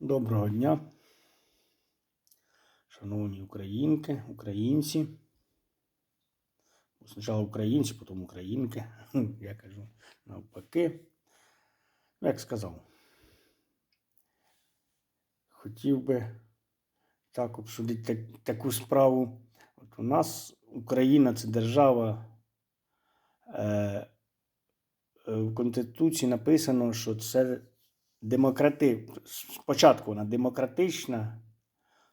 Доброго дня, шановні українки, українці. Спочатку українці, потім українки. Я кажу навпаки. Ну, як сказав. Хотів би так обсудити так- таку справу. От у нас Україна це держава. Е, в Конституції написано, що це демократи... спочатку вона демократична,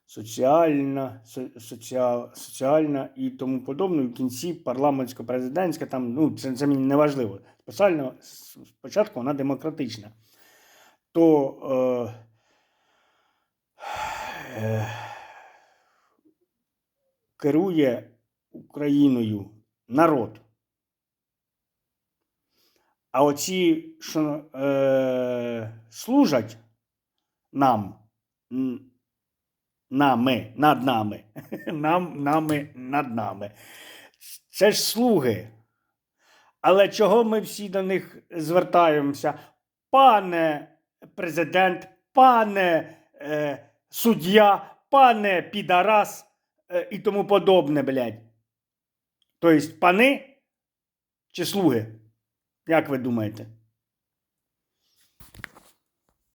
соціальна, со- соціал... соціальна і тому подобне. В кінці парламентсько-президентська, там, ну, це, це мені не важливо. Спеціально спочатку вона демократична. То е... Е... керує Україною народ. А оці, що е, служать нам, нами, над нами, нам, нами, над нами. Це ж слуги. Але чого ми всі до них звертаємося? Пане президент, пане е, суддя, пане підарас е, і тому подобне, блядь. Тобто, пани чи слуги? Як ви думаєте?